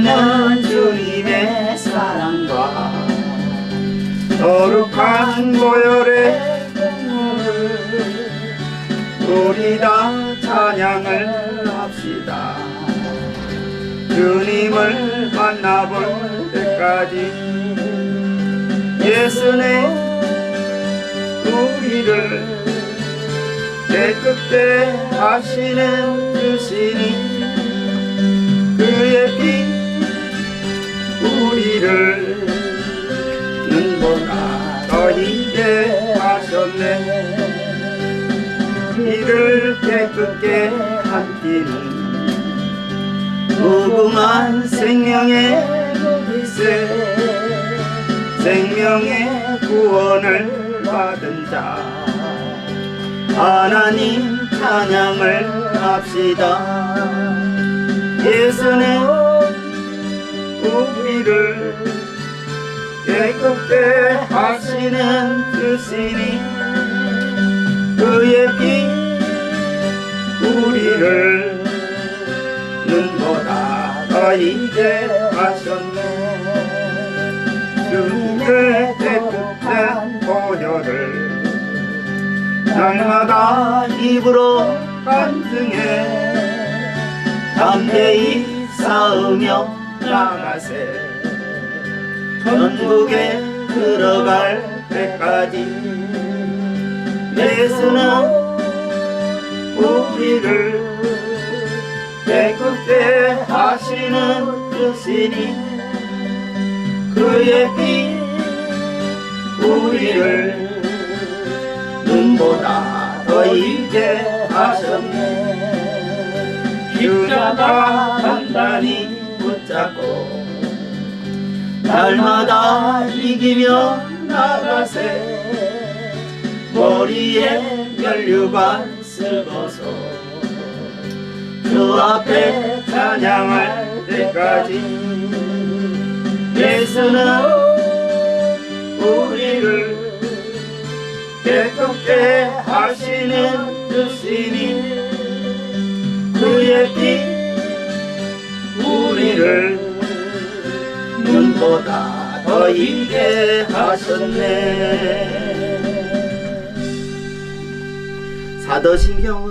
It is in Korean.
나는 주님의 사랑과 거룩한 보혈의 공물을 우리 다 찬양을 합시다. 주님을 만나볼 때까지 예수님 우리를 깨끗해 하시는 주시 하셨네 이를 깨끗게 한 피는 무궁한 생명의 빛에 생명의 구원을 받은 자. 하나님 찬양을 합시다. 예수는 우리를 깨끗게 하시는 이제 하셨네. 주님의 깨끗한 보혈을 날마다 입으로 간증해. 담대히 싸우며 나가세. 전국에 들어갈 때까지 예수는 우리를 하시는 주시니 그의 피 우리를 눈보다 더 이제 하셨네. 십자가 단단히 붙잡고 날마다 이기며 나가세. 머리에 면류관 쓰고서 주 앞에 찬양할 때까지 예수는 우리를 깨끗게 하시는 주시니 그의 피 우리를 눈보다 더 이게 하셨네. 사도신경으로